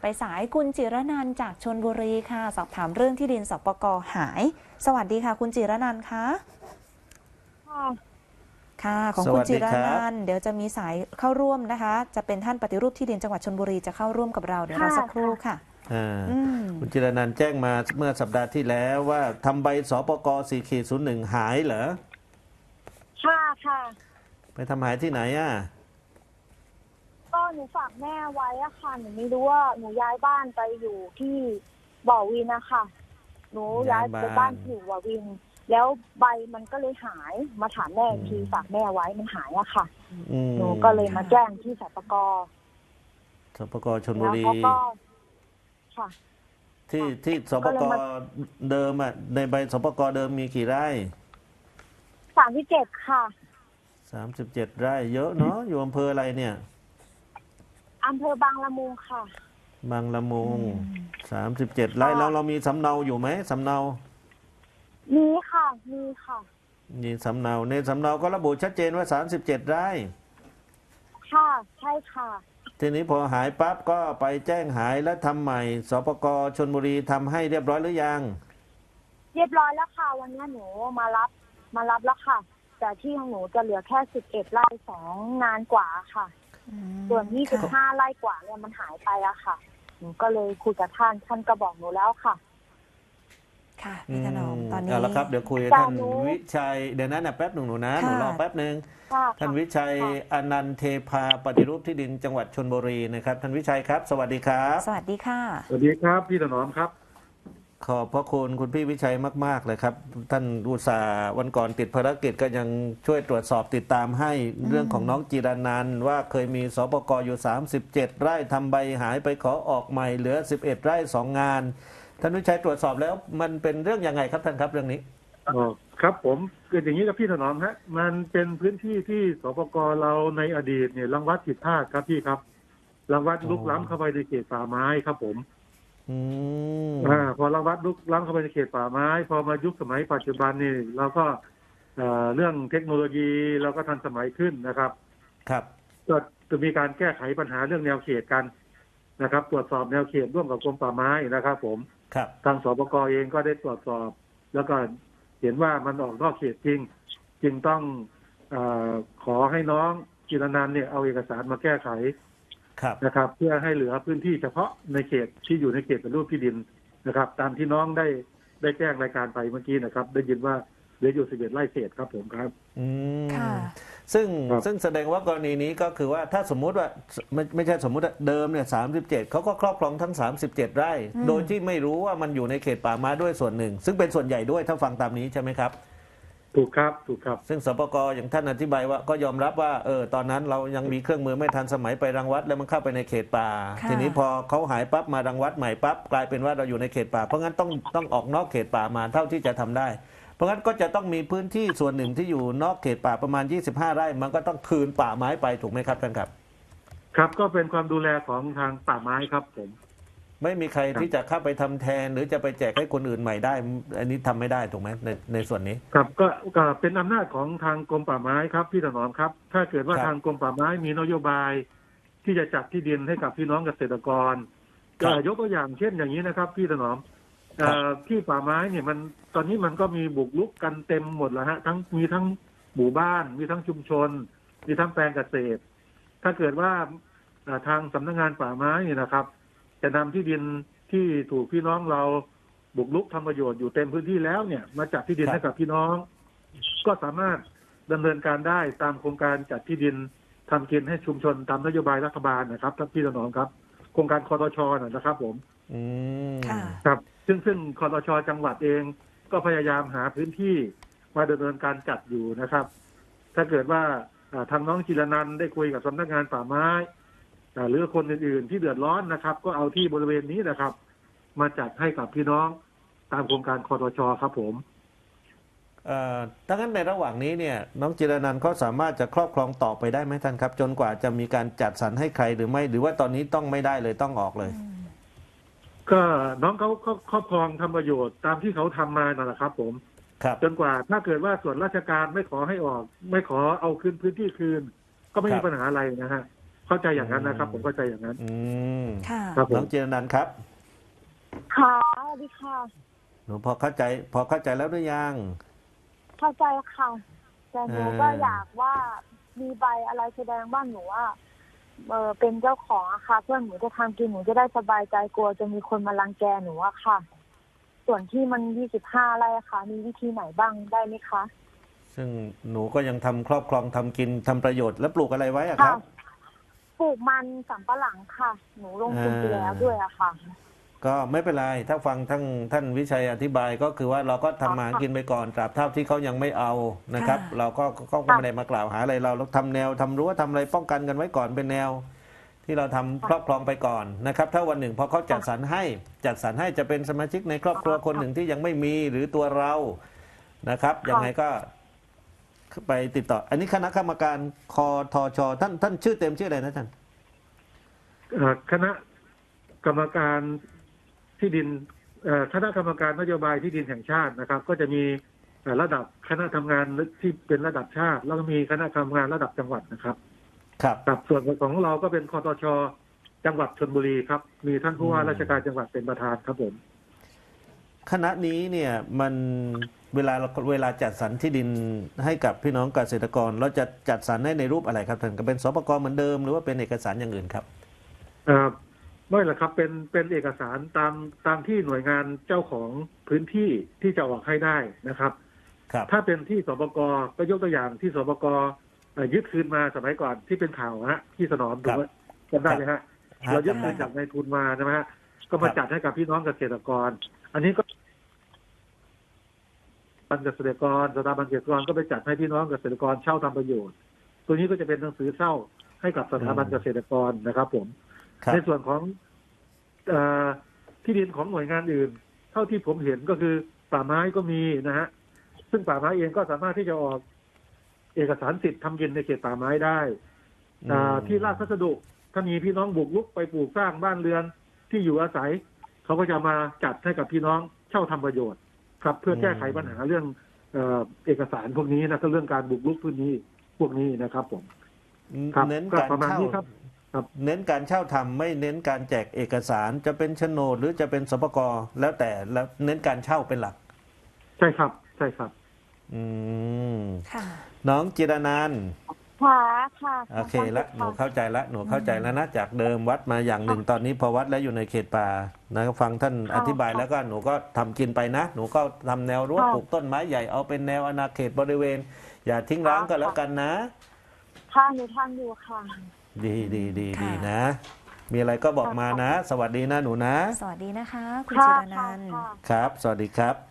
ไปสายคุณจิรนันท์จากชนบุรีค่ะ สอบถามเรื่องที่ดินสปกหาย สวัสดีค่ะ คุณจิรนันท์คะค่ะค่ะของสคุวัณสดีจิรครับนันท์เดี๋ยวจะมีสายเข้าร่วมนะคะ จะเป็นท่านปฏิรูปที่ดินจังหวัดชนบุรีจะเข้าร่วมกับเราเดี๋ยวรอสักครู่ค่ะอ่าอืมคุณจิรนันท์แจ้งมาเมื่อสัปดาห์ที่แล้วว่าทำใบสปก4ขีด01หายเหรอค่ะค่ะ ไปทำหายที่ไหนอะ ก็หนูฝากแม่ไว้อะค่ะ หนูไม่รู้ว่าหนูย้ายบ้านไปอยู่ที่บ่อวินนะคะหนูย้ายไปย้ายบ้านบ้านที่อยู่บ่อวิน แล้วใบมันก็เลยหายมาถามแม่อีกทีฝากแม่ไว้มันหายอะค่ะ อืมหนูก็เลยมาแจ้งที่สปกสปกชนบุแล้วรีเขาก็ค่ะ ที่ที่สปก็เลยกมา เดิมอะในใบสปกเดิมมีกี่ไร่สามที่เจ็ดค่ะ37ไร่ เยอะเนาะอยู่อำเภออะไรเนี่ย อำเภอบางละมุงค่ะ บางละมุง37ไร่แล้วเรามีสำเนาอยู่ไหมสำเนา มีค่ะ มีค่ะ มีสำเนาในสำเนาก็ระบุชัดเจนว่า37ไร่ ค่ะ ใช่ค่ะ ทีนี้พอหายปั๊บก็ไปแจ้งหายและทำใหม่สปกชนบุรีทำให้เรียบร้อยหรือยัง เรียบร้อยแล้วค่ะ วันนี้หนูมารับ มารับแล้วค่ะ แต่ที่ของหนูจะเหลือแค่สิบเอ็ดไร่สองงานกว่าค่ะ ส่วนยี่สิบห้าไร่กว่าเนี่ยมันหายไปอะค่ะ หนูก็เลยคุยกับท่าน ท่านก็บอกหนูแล้วค่ะ ค่ะพี่ถนอมตอนนี้ เอาละครับเดี๋ยวคุยกับแต่ท่านหนูวิชัยเดี๋ยวนั้นนะแป๊บหนึ่งหนูนะหนูค่ะรอแป๊บหนึ่งค่ะท่านวิชัยค่ะ อนันต์เทพาปฏิรูปที่ดินจังหวัดชนบุรีนะครับท่านวิชัยครับ สวัสดีครับ สวัสดีค่ะ สวัสดีครับ พี่ถนอมครับ ขอบพระคุณคุณพี่วิชัยมาก ๆ เลยครับ ท่านอุตสาห์วันก่อนติดภารกิจก็ยังช่วยตรวจสอบติดตามให้เรื่องของน้องจีรานันท์ว่าเคยมีสปกอยู่ 37 ไร่ทำใบหายไปขอออกใหม่เหลือ 11 ไร่ 2 งาน ท่านวิชัยตรวจสอบแล้วมันเป็นเรื่องยังไงครับท่านครับเรื่องนี้ อ๋อครับผมเกิดอย่างนี้กับพี่ถนอมฮะมันเป็นพื้นที่ที่สปกเราในอดีตเนี่ยรังวัดผิดพลาดครับพี่ครับรังวัดอ๋อลุกล้ำเข้าไปในเขตป่าไม้ครับผม อืมอ่าพอรังวัดลุกล้ำเข้าไปในเขตป่าไม้ พอมายุคสมัยปัจจุบันนี่เราก็เอ่อเรื่องเทคโนโลยีเราก็ทันสมัยขึ้นนะครับ ครับ ก็จะมีการแก้ไขปัญหาเรื่องแนวเขตกันนะครับ ตรวจสอบแนวเขตร่วมกับกรมป่าไม้นะครับ ผมครับ ทางสปกเองก็ได้ตรวจสอบ แล้วก็เห็นว่ามันออกนอกเขตจริง จึงต้องเออขอให้น้องจิรนันท์เนี่ยเอาเอกสารมาแก้ไข ครับนะครับ เพื่อให้เหลือพื้นที่เฉพาะในเขตที่อยู่ในเขตเป็นรูปที่ดินนะครับ ตามที่น้องได้ได้แจ้งรายการไปเมื่อกี้นะครับ ได้ยินว่าเหลืออยู่สิบเอ็ดไร่เศษครับผมครับ อืมค่ะ ซึ่งครับซึ่งแสดงว่ากรณีนี้ก็คือว่าถ้าสมมุติว่าไม่ไม่ใช่สมมุติว่าเดิมเนี่ยสามสิบเจ็ดเขาก็ครอบครองทั้ง 37 ไร่ อืม โดยที่ไม่รู้ว่ามันอยู่ในเขตป่าไม้ด้วยส่วนหนึ่ง ซึ่งเป็นส่วนใหญ่ด้วยถ้าฟังตามนี้ใช่ไหมครับ ถูกครับถูกครับ ซึ่งสปกอย่างท่านอธิบายว่าก็ยอมรับว่าเออตอนนั้นเรายังมีเครื่องมือไม่ทันสมัยไปรังวัด แล้วมันเข้าไปในเขตป่า ค่ะ ทีนี้พอเขาหายปั๊บมารังวัดใหม่ปั๊บกลายเป็นว่าเราอยู่ในเขตป่า เพราะงั้นต้องต้องออกนอกเขตป่ามาเท่าที่จะทำได้ เพราะงั้นก็จะต้องมีพื้นที่ส่วนหนึ่งที่อยู่นอกเขตป่าประมาณ 25 ไร่ มันก็ต้องคืนป่าไม้ไปถูกไหมครับท่านครับ ครับก็เป็นความดูแลของทางป่าไม้ครับผม ไม่มีใครที่จะเข้าไปทำแทน หรือจะไปแจกให้คนอื่นใหม่ได้ อันนี้ทำไม่ได้ถูกไหมในในส่วนนี้ ครับก็ก็เป็นอำนาจของทางกรมป่าไม้ครับพี่ถนอมครับ ถ้าเกิดว่าครับทางกรมป่าไม้มีนโยบาย ที่จะจัดที่ดินให้กับพี่น้องเกษตรกรครัก็บยกตัวอย่างเช่นอย่างนี้นะครับ พี่ถนอมเอ่อที่ป่าไม้เนี่ยมันตอนนี้มันก็มีบุกลุกกันเต็มหมดแล้วฮะทั้งมีทั้งหมู่บ้าน มีทั้งชุมชน มีทั้งแปลงเกษตร ถ้าเกิดว่าเอ่อทางสำนักงานป่าไม้เนี่ยนะครับ จะนำที่ดินที่ถูกพี่น้องเราบุกลุกทำประโยชน์อยู่เต็มพื้นที่แล้วเนี่ย มาจัดที่ดินครับให้กับพี่น้อง ก็สามารถดำเนินการได้ตามโครงการจัดที่ดินทำกินให้ชุมชนตามนโยบายรัฐบาลนะครับท่านพี่ถนอมครับ โครงการคอตชนะนะครับ ผมอืมค่ะครับ ซึ่งซึ่งคอตชจังหวัดเองก็พยายามหาพื้นที่มาดำเนินการจัดอยู่นะครับ ถ้าเกิดว่าอ่าทางน้องจิรนันท์ได้คุยกับสำนักงานป่าไม้อ่า หรือคนอื่นๆที่เดือดร้อนนะครับ ก็เอาที่บริเวณนี้นะครับ มาจัดให้กับพี่น้องตามโครงการคอตชครับผมเอ่อดังนั้นในระหว่างนี้เนี่ยน้องจิรนันท์เขาสามารถจะครอบครองต่อไปได้ไหมท่านครับ จนกว่าจะมีการจัดสรรให้ใครหรือไม่ หรือว่าตอนนี้ต้องไม่ได้เลยต้องออกเลย ก็น้องเขาเขาครอบครองทำประโยชน์ตามที่เขาทำมานั่นแหละครับ ผมครับจนกว่าถ้าเกิดว่าส่วนราชการไม่ขอให้ออก ไม่ขอเอาคืนพื้นที่คืน ก็ไม่ครัมีบปัญหาอะไรนะฮะ เข้าใจอย่างนั้นนะครับอืมผมเข้าใจอย่างนั้น อืมค่ะครับผน้อมงจิรนันท์ครับค่ะสวัสดีค่ะ หนูพอเข้าใจ พอเข้าใจแล้วหรือยัง เข้าใจค่ะ แต่หนูเออก็อยากว่ามีใบอะไรแสดงว่าหนูว่าเออเป็นเจ้าของอะค่ะ เพื่อนหนูจะทำกินหนูจะได้สบายใจกลัวจะมีคนมารังแกหนูอะค่ะ ส่วนที่มันยี่สิบห้าไร่อะค่ะ มีวิธีไหนบ้างได้ไหมคะ ซึ่งหนูก็ยังทำครอบครองทำกินทำประโยชน์แล้วปลูกอะไรไว้อะคค่ะรับ ปลูกมันสำปะหลังค่ะ หนูลงทุนไปแล้วด้วยอะค่ะ ก็ไม่เป็นไร ถ้าฟังทั้งท่านวิชัยอธิบายก็คือว่าเราก็ทำมาหากินไปก่อนตราบเท่าที่เขายังไม่เอานะครับ ค่ะ เราก็ก็ก็ไม่ได้มากล่าวหาอะไรเราเราทำแนวทำรั้วทำอะไรป้องกันกันไว้ก่อนเป็นแนว ที่เราทำครอบครองไปก่อนนะครับ ถ้าวันหนึ่งพอเขาจัดสรรให้จัดสรรให้จะเป็นสมาชิกในครอบครัวคนหนึ่งที่ยังไม่มีหรือตัวเรานะครับยังไงก็ ไปติดต่อ อันนี้คณะกรรมการคอทชท่านท่านชื่อเต็มชื่ออะไรนะท่านเอ่อคณะกรรมการที่ดินเอ่อคณะกรรมการนโยบายที่ดินแห่งชาตินะครับ ก็จะมีเอ่อระดับคณะทำงานที่เป็นระดับชาติ แล้วก็มีคณะทำงานระดับจังหวัดนะครับครับ ครับส่วนของเราก็เป็นคอตชจังหวัดชนบุรีครับ มีท่านผู้ว่าอืมราชการจังหวัดเป็นประธานครับผม คณะนี้เนี่ยมัน เวลาเราเวลาจัดสรรที่ดินให้กับพี่น้องเกษตรกร เราจะจัดสรรให้ในรูปอะไรครับท่านก็เป็นสปกเหมือนเดิมหรือว่าเป็นเอกสารอย่างอื่นครับเอ่อไม่ละครับเป็นเป็นเอกสารตามตามที่หน่วยงานเจ้าของพื้นที่ที่จะออกให้ได้นะครับครับ ถ้าเป็นที่สปกก็ยกตัวอย่างที่สปกเอ่อยึดคืนมาสมัยก่อนที่เป็นข่าวฮะที่สนอมถูกไหมจำได้ไหมฮะเรายึดคืนจากนายทุนมาใช่ไหมฮะก็มาจัดให้กับพี่น้องเกษตรกร อันนี้ก็ บันเกษตรกรสถาบันเกษตรกรก็ไปจัดให้พี่น้องเกษตรกรเช่าทำประโยชน์ ตัวนี้ก็จะเป็นหนังสือเช่าให้กับสถาบันเกษตรกรนะครับ ผมครับในส่วนของเออที่ดินของหน่วยงานอื่น เท่าที่ผมเห็นก็คือป่าไม้ก็มีนะฮะ ซึ่งป่าไม้เองก็สามารถที่จะออกเอกสารสิทธิ์ทำกินในเขตป่าไม้ได้อ่าที่ราชพัสดุถ้ามีพี่น้องบุกรุกไปปลูกสร้างบ้านเรือนที่อยู่อาศัย เขาก็จะมาจัดให้กับพี่น้องเช่าทำประโยชน์ ครับ เพื่อแก้ไขปัญหาเรื่องเอ่อเอกสารพวกนี้นะก็เรื่องการบุกรุกพื้นที่พวกนี้นะครับ ผมครับเน้นก็การประมาณเช่านี้ครับ ครับ เน้นการเช่าทำไม่เน้นการแจกเอกสารจะเป็นโฉนดหรือจะเป็นสปกแล้วแต่แล้วเน้นการเช่าเป็นหลัก ใช่ครับ ใช่ครับ อืมค่ะ น้องจิรนันท์ ค่ะค่ะโอเคละหนูค่ะเข้าใจละหนูเข้าใจแล้วนะจากเดิมวัดมาอย่างหนึ่งตอนนี้พอวัดแล้วอยู่ในเขตป่านะฟังท่านค่ะอธิบายแล้วก็หนูก็ทำกินไปนะ หนูก็ทำแนวรั้วค่ะปลูกต้นไม้ใหญ่เอาเป็นแนวอาณาเขตบริเวณ อย่าทิ้งร้างก็แล้วกันนะค่ะหนูทำอยู่ค่ะ ดีดีดีค่ะดีนะ มีอะไรก็บอกมานะ สวัสดีนะหนูนะ สวัสดีนะคะ คุณค่ะจิรค่ะนันท์ค่ะครับ สวัสดีครับ